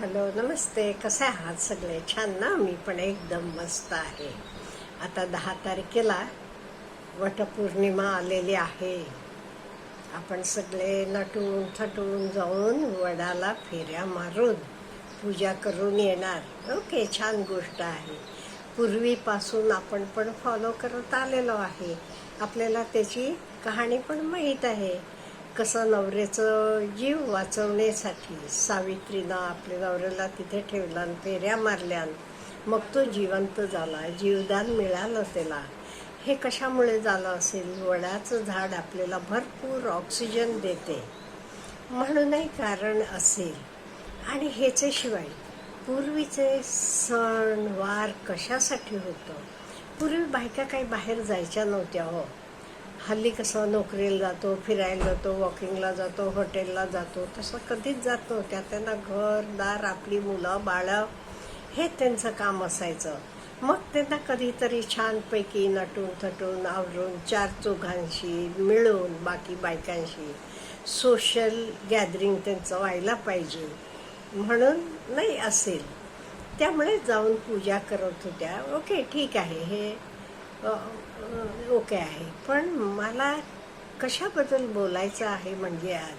Hello नमस्ते. कसे आहात सगळे? छान ना? मी पण एकदम मस्त आहे. आता दहा तारखेला वटपौर्णिमा आलेली आहे. आपण सगळे नटून थटून जाऊन वडाला फेऱ्या मारून पूजा करून येणार. ओके छान गोष्ट आहे. पूर्वीपासून आपण पण फॉलो करत आलेलो आहे. आपल्याला त्याची कहाणी पण माहीत आहे. कसं नवऱ्याचं जीव वाचवण्यासाठी सावित्रीनं आपल्या नवऱ्याला तिथे ठेवला आणि फेऱ्या मारल्या. मग तो जिवंत झाला. जीवदान मिळालं त्याला. हे कशामुळे झालं असेल? वडाचं झाड आपल्याला भरपूर ऑक्सिजन देते. म्हणूनही कारण असेल. आणि ह्याच्याशिवाय पूर्वीचे सण वार कशासाठी होतं? पूर्वी बायका काही बाहेर जायच्या नव्हत्या हो. हल्ली कसं नोकरीला जातो फिरायला जातो वॉकिंगला जातो हॉटेलला जातो तसं कधीच जात नव्हत्या त्यांना घरदार आपली मुलं बाळं हे त्यांचं काम असायचं. मग त्यांना कधीतरी छानपैकी नटून थटून आवरून चार चौघांशी मिळून बाकी बायकांशी सोशल गॅदरिंग त्यांचं व्हायला पाहिजे. म्हणून नाही असेल. त्यामुळे जाऊन पूजा करत होत्या. ओके ठीक आहे. हे ओके आहे. पण मला कशाबद्दल बोलायचं आहे म्हणजे आज?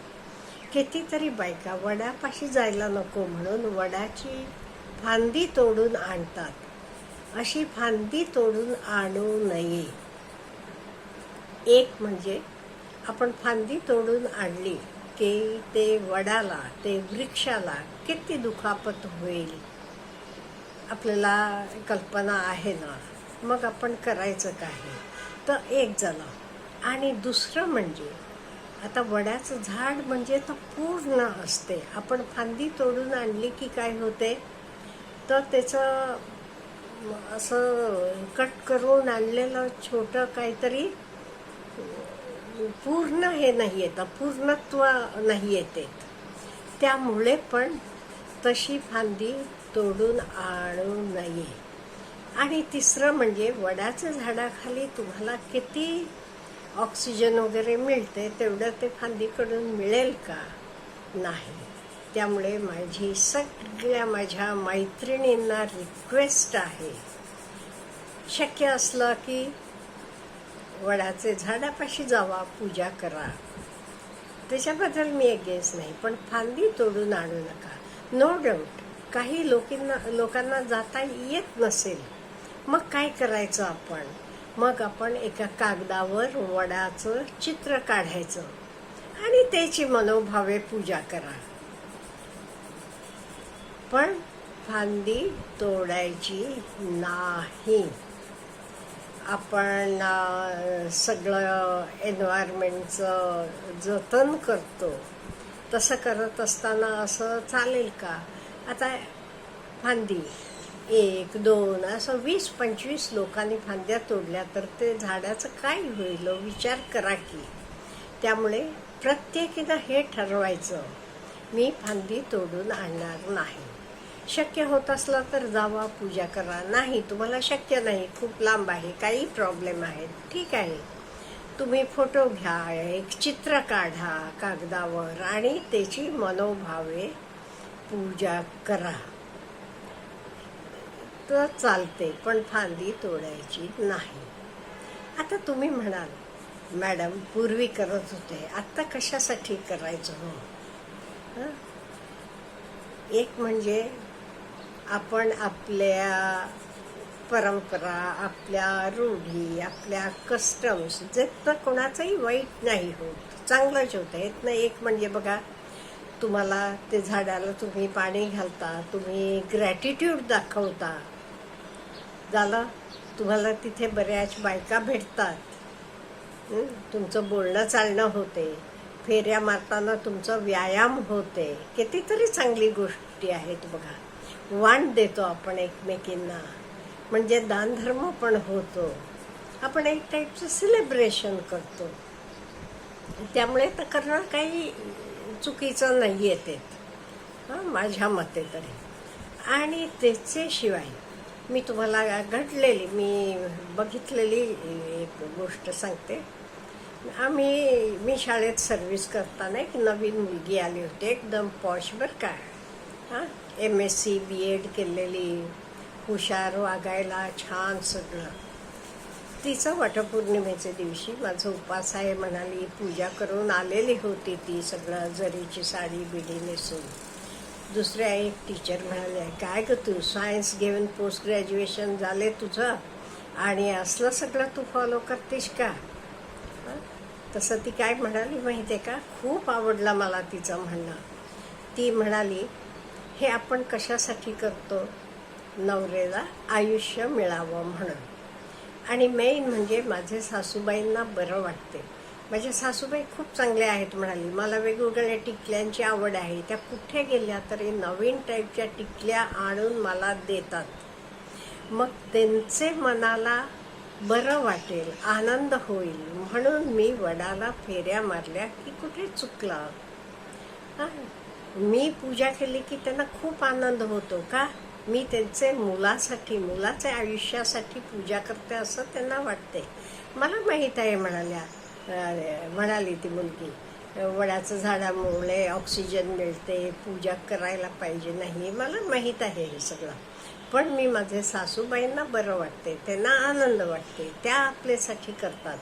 कितीतरी बायका वडापाशी जायला नको म्हणून वडाची फांदी तोडून आणतात. अशी फांदी तोडून आणू नये. एक म्हणजे आपण फांदी तोडून आणली की ते वडाला ते वृक्षाला किती दुखापत होईल? आपल्याला कल्पना आहे ना? मग आपण करायचं काय? तर एक झालं आणि दुसरं म्हणजे आता वडाचं झाड म्हणजे तर पूर्ण असते. आपण फांदी तोडून आणली की काय होते? तर त्याचं असं कट करून आणलेलं छोटं काहीतरी पूर्ण हे नाही येतं. पूर्णत्व नाही येते. त्यामुळे पण तशी फांदी तोडून आणू नये. आणि तिसरं म्हणजे वडाच्या झाडाखाली तुम्हाला किती ऑक्सिजन वगैरे मिळते तेवढं ते फांदीकडून मिळेल का? नाही. त्यामुळे माझी सगळ्या माझ्या मैत्रिणींना रिक्वेस्ट आहे. शक्य असलं की वडाचे झाडापाशी जावा पूजा करा. त्याच्याबद्दल मी एगेन्स्ट नाही पण फांदी तोडून आणू नका. नो डाऊट काही लोकांना लोकांना जाता येत नसेल. मग काय करायचं आपण? मग आपण एका कागदावर वडाचं चित्र काढायचं आणि त्याची मनोभावे पूजा करा. पण फांदी तोडायची नाही. आपण सगळं एन्व्हायरमेंटचं जतन करतो. तसं करत असताना असं चालेल का? आता फांदी एक दोन असं वीस पंचवीस लोकांनी फांद्या तोडल्या तर ते झाडाचं काय होईल हो? विचार करा की. त्यामुळे प्रत्येकीनं हे ठरवायचं मी फांदी तोडून आणणार नाही. शक्य होत असला तर जावा पूजा करा. नाही तुम्हाला शक्य नाही. खूप लांब आहे काही प्रॉब्लेम आहेत. ठीक आहे. तुम्ही फोटो घ्या एक चित्र काढा कागदावर आणि त्याची मनोभावे पूजा करा. तर चालते पण फांदी तोडायची नाही. आता तुम्ही म्हणाल मॅडम पूर्वी करत होते. आत्ता कशासाठी करायचं? हो? एक म्हणजे आपण आपल्या परंपरा आपल्या रूढी आपल्या कस्टम्स जे तर कोणाचंही वाईट नाही होत. चांगलंच होतं येत नाही. एक म्हणजे बघा तुम्हाला ते झाडाला तुम्ही पाणी घालता तुम्ही ग्रॅटिट्यूड दाखवता. झालं तुम्हाला तिथे बऱ्याच बायका भेटतात. तुमचं बोलणं चालणं होते. फेऱ्या मारताना तुमचा व्यायाम होते. कितीतरी चांगली गोष्टी आहेत बघा. वाण देतो आपण एकमेकींना. म्हणजे दानधर्म पण होतो. आपण एक टाईपचं सेलिब्रेशन करतो. त्यामुळे तर करणं काही चुकीचं नाही येते हां? माझ्या मते तरी. आणि त्याच्याशिवाय मी तुम्हाला घडलेली मी बघितलेली एक गोष्ट सांगते. आम्ही मी शाळेत सर्व्हिस करताना एक नवीन मुलगी आली होती एकदम पॉश बरं का. हां M S C B Ed केलेली हुशार वागायला छान सगळं. तिचं वटपौर्णिमेच्या दिवशी माझं उपास आहे म्हणाली पूजा करून आलेली होती ती सगळं जरीची साडी बिडी नेसून. दुसऱ्या एक टीचर म्हणाले काय ग तू? सायन्स घेऊन पोस्ट ग्रॅज्युएशन झाले तुझं? आणि असलं सगळं तू फॉलो करतेस का? तसं ती काय म्हणाली माहिती आहे का? खूप आवडलं मला तिचं म्हणणं. ती म्हणाली हे आपण कशासाठी करतो? नवरेला आयुष्य मिळावं म्हणून. आणि मेन म्हणजे माझे सासूबाईंना बरं वाटते. माझ्या सासूबाई खूप चांगल्या आहेत म्हणाली. मला वेगवेगळ्या टिकल्यांची आवड आहे. त्या कुठे गेल्या तरी नवीन टाईपच्या टिकल्या आणून मला देतात. मग त्यांचे मनाला बरं वाटेल आनंद होईल. म्हणून मी वडाला फेऱ्या मारल्या की कुठे चुकला. हां? मी पूजा केली की त्यांना खूप आनंद होतो का? मी त्यांचे मुलासाठी मुलाच्या आयुष्यासाठी पूजा करते असं त्यांना वाटते. मला माहीत आहे म्हणाल्या. म्हणाली ती मुलगी वडाचं झाडामुळे ऑक्सिजन मिळते पूजा करायला पाहिजे. नाही मला माहीत आहे हे सगळं. पण मी माझे सासूबाईंना बरं वाटते त्यांना आनंद वाटते त्या आपल्यासाठी करतात.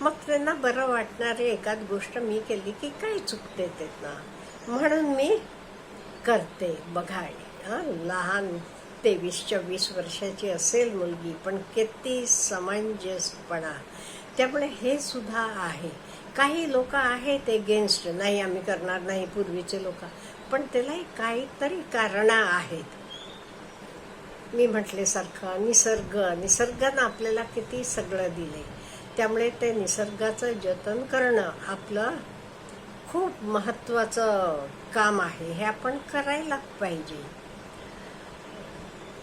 मग त्यांना बरं वाटणारी एखाद गोष्ट मी केली की काय चुकते त्यांना? म्हणून मी करते. बघा लहान तेवीस चोवीस वर्षाची असेल मुलगी पण किती समंजसपणा. त्यामुळे हे सुद्धा आहे. काही लोक आहेत एगेन्स्ट नाही आम्ही करणार नाही पूर्वीचे लोक. पण त्यालाही काहीतरी कारणं आहेत. मी म्हटल्यासारखं निसर्ग निसर्गानं आपल्याला किती सगळं दिले त्यामुळे ते निसर्गाचं जतन करणं आपलं खूप महत्त्वाचं काम आहे. हे आपण करायला पाहिजे.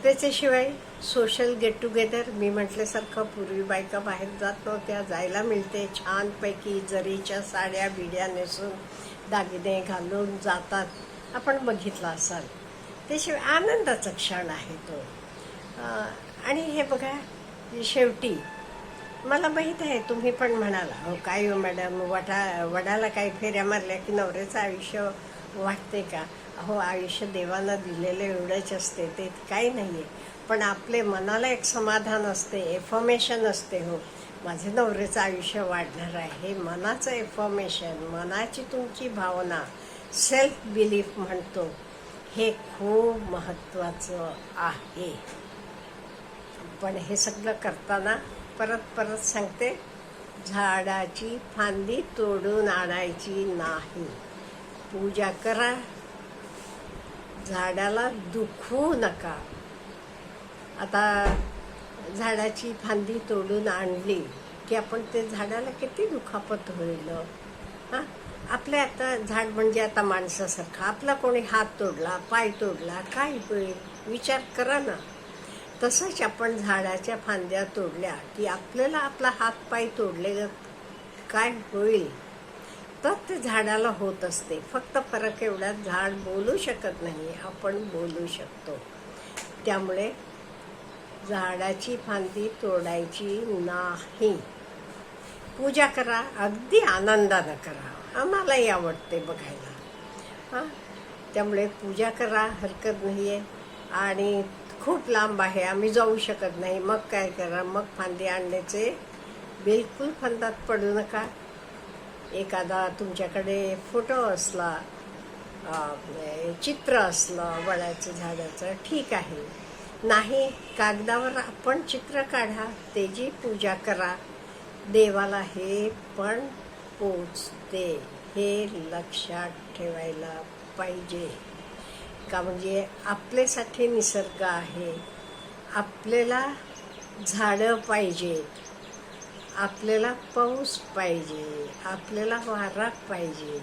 त्याच्याशिवाय सोशल गेट टुगेदर मी म्हटल्यासारखं पूर्वी बायका बाहेर जात नव्हत्या. जायला मिळते छानपैकी जरीच्या साड्या बिड्या नेसून दागिने घालून जातात. आपण बघितलं असाल. त्याशिवाय आनंदाचा क्षण आहे तो. आणि हे बघा शेवटी मला माहीत आहे तुम्ही पण म्हणाला हो काय हो मॅडम वडा वडाला काही फेऱ्या मारल्या की नवऱ्याचं आयुष्य वाटते का? हो आयुष्य देवाला दिलेलं एवढंच असते ते काही नाही आहे पण आपले मनाला एक समाधान असते एफॉर्मेशन असते हो. माझे नवरेचं आयुष्य वाढणार आहे. हे मनाचं एफॉर्मेशन मनाची तुमची भावना सेल्फ बिलीफ म्हणतो हे खूप महत्त्वाचं आहे. पण हे सगळं करताना परत परत सांगते झाडाची फांदी तोडून आणायची नाही. पूजा करा झाडाला दुखवू नका. आता झाडाची फांदी तोडून आणली की आपण ते झाडाला किती दुखापत होईल हां? आपले आता झाड म्हणजे आता माणसासारखं. आपला कोणी हात तोडला पाय तोडला काय होईल? विचार करा ना. तसंच आपण झाडाच्या फांद्या तोडल्या की आपल्याला आपला हात पाय तोडले काय होईल? तर ते झाडाला होत असते. फक्त फरक एवढ्यात झाड बोलू शकत नाही आपण बोलू शकतो. त्यामुळे झाडाची फांदी तोडायची नाही. पूजा करा अगदी आनंदानं करा. आम्हालाही आवडते बघायला. हां? त्यामुळे पूजा करा हरकत नाही आहे आणि खूप लांब आहे आम्ही जाऊ शकत नाही. मग काय करा? मग फांदी आणण्याचे बिलकुल फंदात पडू नका. एखादा तुमच्याकडे फोटो असला म्हणजे चित्र असलं वडाचं झाडाचं ठीक आहे. नाही कागदावर आपण चित्र काढा त्याची पूजा करा देवाला हे पण पोचते हे लक्षात ठेवायला पाहिजे. का म्हणजे आपल्यासाठी निसर्ग आहे. आपल्याला झाडं पाहिजेत. आपल्याला पाऊस पाहिजे आपल्याला वारा पाहिजे.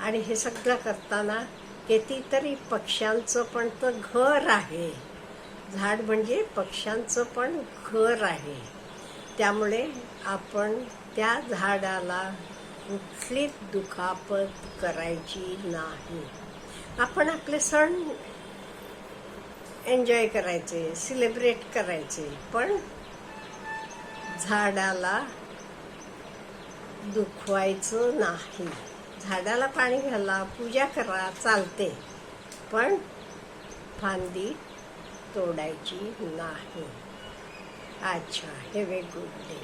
आणि हे सगळं करताना कितीतरी पक्ष्यांचं पण तर घर आहे. झाड म्हणजे पक्ष्यांचं पण घर आहे. त्यामुळे आपण त्या झाडाला कुठलीच दुखापत करायची नाही. आपण आपले सण एन्जॉय करायचे सेलिब्रेट करायचे पण झाडाला दुखवायचं नाही. झाडाला पाणी घाला पूजा करा चालते. पण फांदी तोडायची नाही. अच्छा हे वे गुड डे